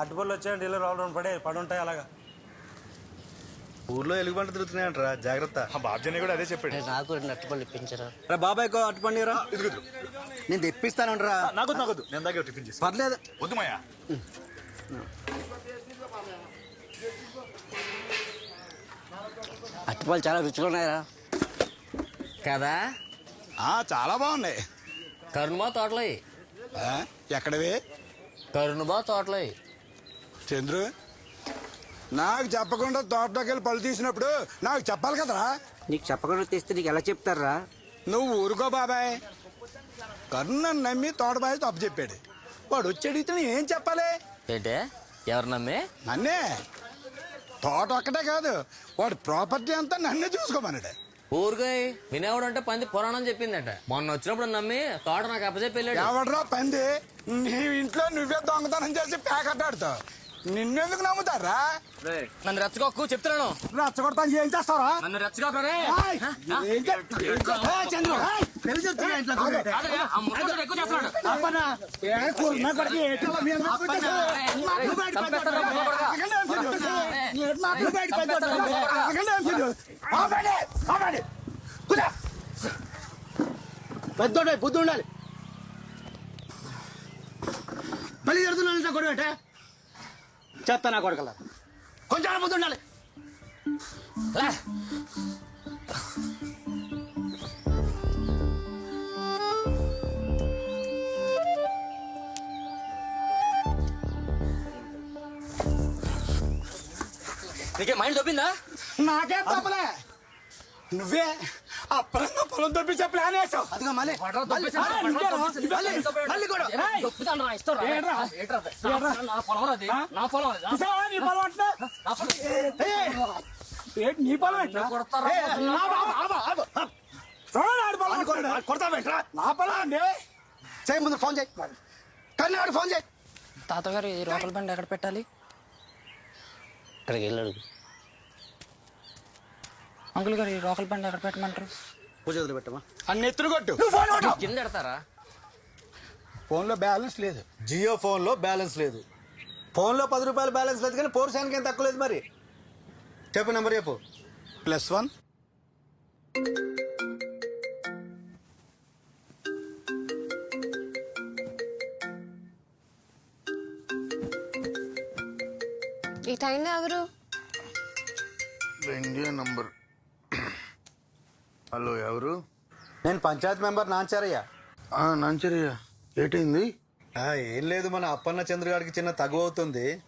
అట్టుపళ్ళు వచ్చాయంటే ఇల్లు రావడం పడే పడి ఉంటాయి అలాగా. ఊర్లో ఎలుగుబంట తిరుగుతున్నాయంటరా జాగ్రత్త. బాబ్జీ కూడా అదే చెప్పాడు. నాకు రెండు అట్టుపళ్ళు ఇప్పించరా? రే బాబాయ్ అటు పండిరా నేను తెప్పిస్తానంటరా నాకొద్దు నాకొద్దు నేను దగ్గర టిఫిన్ చేసి పర్లేదు. వద్దు మాయా. అట్టుపళ్ళు చాలా రుచిగా ఉన్నాయరా. కదా? ఆ, చాలా బాగున్నాయి. కరుణబా తోటలో ఆ, ఎక్కడవి? కరుణబా తోటలో చంద్రు నాకు చెప్పకుండా తోటలోకి వెళ్ళి పళ్ళు తీసినప్పుడు నాకు చెప్పాలి కదరా? నీకు చెప్పకుండా తెస్తే నీకు ఎలా చెప్తారా? నువ్వు ఊరుకో బాబాయ్. కరుణను నమ్మి తోటబాయి తప్పు చెప్పాడు. వాడు వచ్చి అడిగితే నేను ఏం చెప్పాలి? ఏంటే? ఎవరు నమ్మి? నన్నే. తోట ఒక్కటే కాదు వాడి ప్రాపర్టీ అంతా నన్నే చూసుకోమన్నాడు. ఊరుగాయ్ వినేవాడు అంటే పంది పురాణం చెప్పిందట. మొన్న వచ్చినప్పుడు నమ్మి తోట నాకు అప్పచెప్పి వెళ్ళాడు. ఎవడరా పంది? నీ ఇంట్లో నువ్వే దొంగతనం చేసి ప్యాకెట్టాడుతావు నిన్నెందుకు నమ్ముతారా నన్ను రెచ్చగొక్కు చెప్తున్నాను రచ్చగొడతాను ఏం చేస్తావరా నన్ను రెచ్చగొక్క రే. ఏయ్, ఏం చే- ఏం చే- ఏయ్, చంద్రు, ఏయ్, కాదయ్యా, ఆ ముసలోడు ఎక్కువ చేస్తున్నాడు. అప్పనా, ఏ కుర్మ కొడుకు, ఏంటి మీ అందరూ కొట్టేశారు? మాటలు బయట చంపేస్తారా, పెట్టొద్దు. ముసలోడుగా? ఆగండి, ఏం తెలియదు. ఏ మాటలు బయట పెట్టొద్దు. ఆగండి, ఏం తెలియదు. ఆగండి, ఆగండి. కూర్చో. పెద్దోడే బుద్ధి ఉండాలి మళ్ళీ జరుగుతున్నాను గొడవ ఏంటే? చెత్త నా కొడకల. కొంచెం బుద్ధి ఉండాలి. నీకే మైండ్ తప్పిందా నాకే తప్పలే. నువ్వే. అప్పుడంగా పొలం దొప్పించే ప్లాన్ వేసావు. అదిగా మళ్ళీ. మళ్ళీ కూడా. చూసావా నీ పొలం అంటే? ఏయ్, ఏంటి నీ పొలం ఏంట్రా? ఏయ్, ఆగు, ఆగు, ఆగు, ఆగు. చూడండి, ఆడి పొలం అంటున్నాడు. నా పొలం అండి. చేయి ముందు ఫోన్ చేయి ఫోన్ చేయి తాతగారు ఈ రోకల బండి ఎక్కడ పెట్టాలి? ఇక్కడికి వెళ్ళాడు. అంకుల్ గారు ఈ రోకల బండి ఎక్కడ పెట్టమంటారు? పూజ వదిలిపెట్టమా అన్ని ఎత్తులు కొట్టు. కింద ఎడతారా? ఫోన్లో బ్యాలెన్స్ లేదు. జియో ఫోన్లో బ్యాలెన్స్ లేదు. ఫోన్లో పది రూపాయలు బ్యాలెన్స్ లేదు కానీ పోర్ సాయానికి ఏం తక్కువ లేదు మరి. చెప్పు నెంబర్ చెప్పు. Plus one. ఈ టైంలో ఎవరు? India number. హలో ఎవరు? నేను పంచాయత్ మెంబర్ నాంచారయ్య. నాంచరయ్య. ఏటైంది? ఆ, ఏం లేదు మన అప్పన్న చంద్ర గారికి చిన్న తగు అవుతుంది.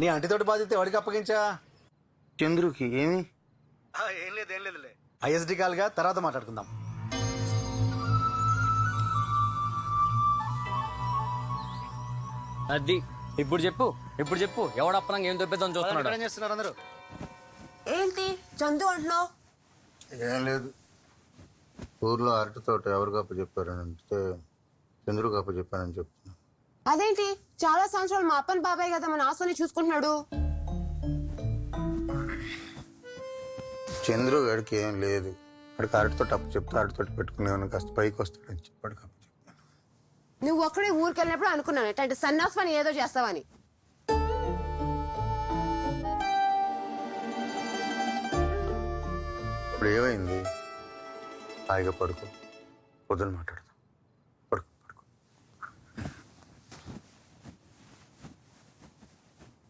నీ అంటితోటి బాధ్యత ఎవరికి అప్పగించా? చంద్రుకి ఏమి? ఏం లేదు ఏం లేదులే. ఐఎస్డి కాల్గా తర్వాత మాట్లాడుకుందాం. అది ఇప్పుడు చెప్పు ఇప్పుడు చెప్పు. ఎవడప్పనంగా ఏం దొబ్బేద్దాం చూస్తున్నాడు? ఏం చేస్తున్నారు అందరూ? ఏంటి? చందు అంటున్నావు? ఏం లేదు. ఊర్లో అరటి తోట ఎవరు గప్ప చెప్పారని అంటే చంద్రు గప్ప చెప్పానని చెప్తున్నా. అదేంటి? చాలా సంవత్సరాలు మా అప్పని బాబాయ్ కదా మన ఆశని చూసుకుంటున్నాడు. చంద్రు గడికి ఏం లేదు. వాడికి అరటి తోట అప్పు చెప్తే అరటి తోట పెట్టుకునే కాస్త పైకి వస్తాడని చెప్పి వాడికి అప్పు చెప్పాను నువ్వు ఒక్కడే ఊరికి వెళ్ళినప్పుడు అనుకున్నాను ఎట్లాంటి సన్నాస్ పని ఏదో చేస్తావని. ఇప్పుడు ఏమైంది? హాయిగా పడుకో. పొద్దున మాట్లాడదాం. పడుకో పడుకో.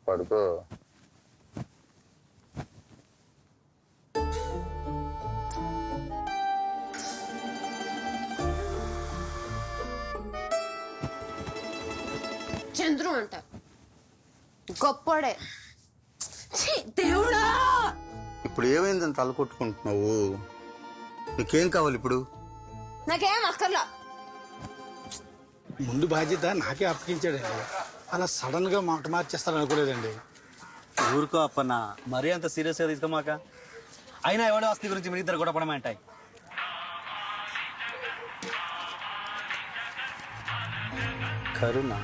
పడుకో. చంద్రు అంట. గొప్పడే. ఇప్పుడు ఏమైందని తల కొట్టుకుంటున్నావు? నీకేం కావాలి ఇప్పుడు? నాకేం అక్కర్లా. ముందు బాధ్యత నాకే అప్పగించాడండి. అలా సడన్గా మాట మార్చేస్తాడు అనుకోలేదండి. ఊరుకో అప్పన్న. మరీ అంత సీరియస్గా తీసుకోమాక. అయినా ఎవడో ఆస్తి గురించి మీ ఇద్దరు కూడా పడమంటాయి. కరుణ.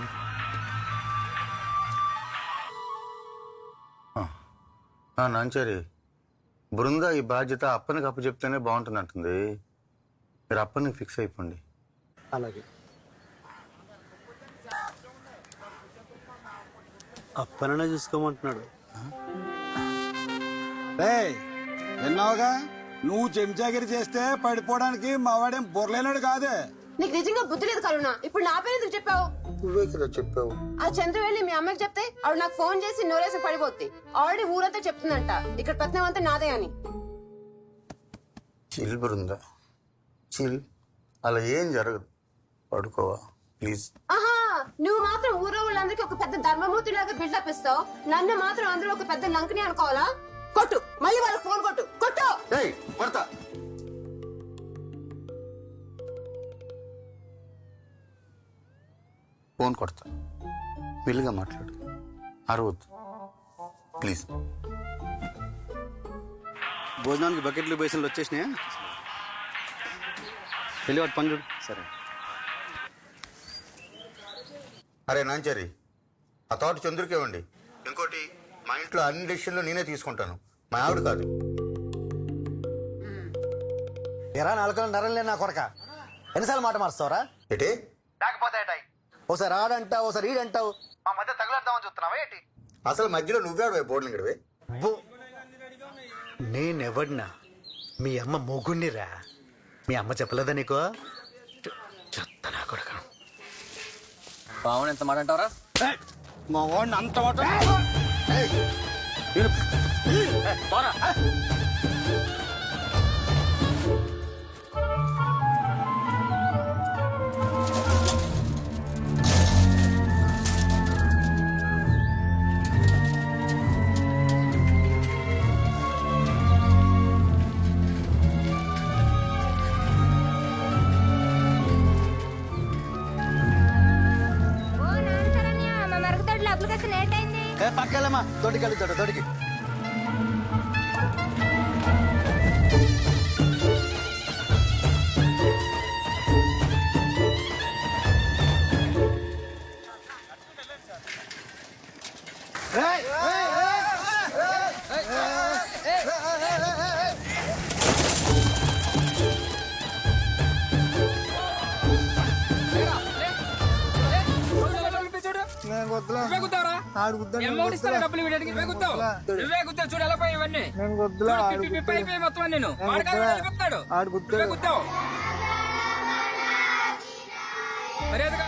నాంచారి బృంద ఈ బాధ్యత అప్పనికి అప్పు చెప్తేనే బాగుంటుంది అంటుంది మీరు అప్పనికి ఫిక్స్ అయిపోండి. అలాగే. అప్పననే చూసుకోమంటున్నాడు. విన్నావుగా? నువ్వు చెంచాగిరి చేస్తే పడిపోవడానికి మా వాడేం బొర్లేనాడు కాదే. నీకు నిజంగా బుద్ధి లేదు కరుణ. ఇప్పుడు నా పేరు ఎందుకు చెప్పావు? నువ్వే కదా చెప్పావు. ఆ చంద్ర వెళ్ళి మీ అమ్మకి చెప్తే ఆవిడ నాకు ఫోన్ చేసి నోరేసి పడిపోద్ది. ఆల్రెడీ ఊరంతా చెప్తుందంట. ఇక్కడ పత్నం అంతా నాదే అని. చిల్ బృందా. చిల్. అలా ఏం జరగదు. పడుకోవా ప్లీజ్. ఆహా! నువ్వు మాత్రం ఊరో వాళ్ళందరికీ ఒక పెద్ద ధర్మమూర్తి లాగా బిల్డప్ ఇస్తావు. నన్ను మాత్రం అందరూ ఒక పెద్ద లంకని అనుకోవాలా? కొట్టు. మళ్ళీ వాళ్ళకి ఫోన్ కొట్టు. కొట్టు! ఏయ్ పడతా ఫోన్ కొడతా. మెల్లిగా మాట్లాడు. అరవద్దు. ప్లీజ్. భోజనానికి బకెట్లు బేసిన్లు వచ్చేసినాయా? వెళ్ళి వాటి పని చూడు. సరే. అరే నాంచారి ఆ తోట చంద్రుకే ఇవ్వండి ఇంకోటి మా ఇంట్లో అన్ని డెసిషన్లు నేనే తీసుకుంటాను. మా ఆవిడ కాదు. ఎరా నాలుగు నరం లేని నా కొరక ఎన్నిసార్లు మాట మారుస్తావరా? ఏటే? ఓసారి ఆడంటావు ఓసారి ఈడంటావు మా మధ్య తగులుద్దామని చూస్తున్నావా ఏంటి అసలు మధ్యలో నువ్వే బోర్డులు గడివే నేనెవడినా మీ అమ్మ మొగుణ్ణిరా మీ అమ్మ చెప్పలేదా నీకు చెత్త నా కొడక పావును ఎంత మాట అంటావరా మా వాడిని అంత మాట ఏ పక్కలేమా తోటికి. తోట తోటికి నువ్వే గుద్దావు? చూడు ఎలా పోయి ఇవన్నీ. చూడు, పిప్పి పిప్పి అయిపోయి మొత్తం నేను వాడుతాడు నువ్వే గుద్దావు. మర్యాదగా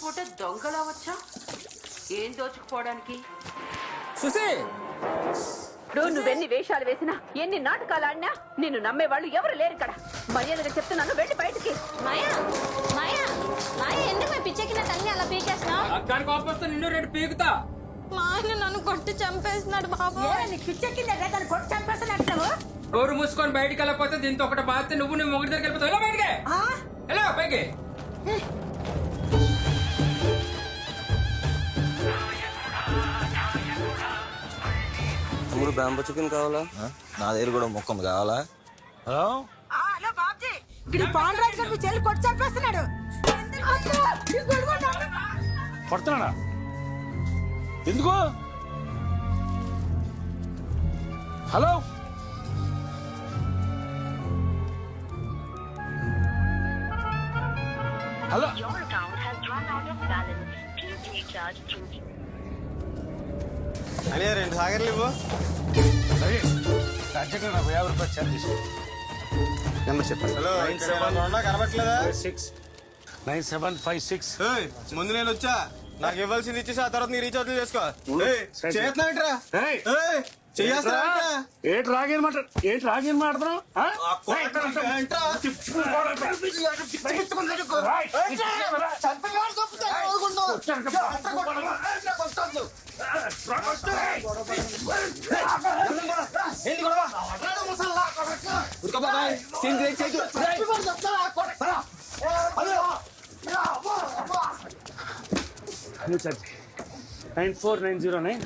రాత్రిపూట దొంగలా వచ్చా? ఏం దోచుకుపోవడానికి? ఇప్పుడు నువ్వెన్ని వేషాలు వేసినా ఎన్ని నాటకాలు ఆడినా నిన్ను నమ్మేవాళ్ళు ఎవరు లేరు ఇక్కడ. మర్యాదగా చెప్తున్నాను వెళ్ళి బయటికి. మాయా మాయా మాయా ఎందుకు మీ పిచ్చెక్కిన తల్లి అలా పీకేస్తున్నావు? అక్కడి నిన్ను రెండు పీకుతా. మా ఆయన నన్ను కొట్టి చంపేస్తున్నాడు బాబు. డోరు మూసుకొని బయటికి వెళ్ళకపోతే దీంతో ఒకటి బాధితే నువ్వు నువ్వు ఒకటి దగ్గర వెళ్ళిపోతావు. ఎలా బయటికి. ఎలా పైకి. మూడు బ్యాంబో చికెన్ కావాలా? నా దగ్గర కూడా ముక్కం కావాలా? హలో? హలో బాబ్జీ. ఇక్కడ పాండరాజు గారు మీ చెల్లి కొట్టి చంపేస్తున్నాడు. పడుతున్నాడా ఎందుకు? హలో? హలో? అనే రెండు సాగర్లు ఇవ్వు అర్జెంట్ నాకు యాభై రూపాయలు ఛార్జ్ చేసి నెంబర్ చెప్పండి hello కనబట్లేదా six nine seven five six ముందు నేను వచ్చా నాకు ఇవ్వాల్సింది ఇచ్చేసి ఆ తర్వాత నీ రీఛార్జ్ చేసుకో చేయేస్తున్నావేంట్రా? ఏంటి రాగేం మాట ఏంటి రాగేం మాట్లాడుతున్నావు? ఉరుకో బాబాయ్. సీన్ బ్రేక్ చేయకు. చంపేవాడు చంపుతాడా? కొడతాడా? అదే. Nine four nine zero nine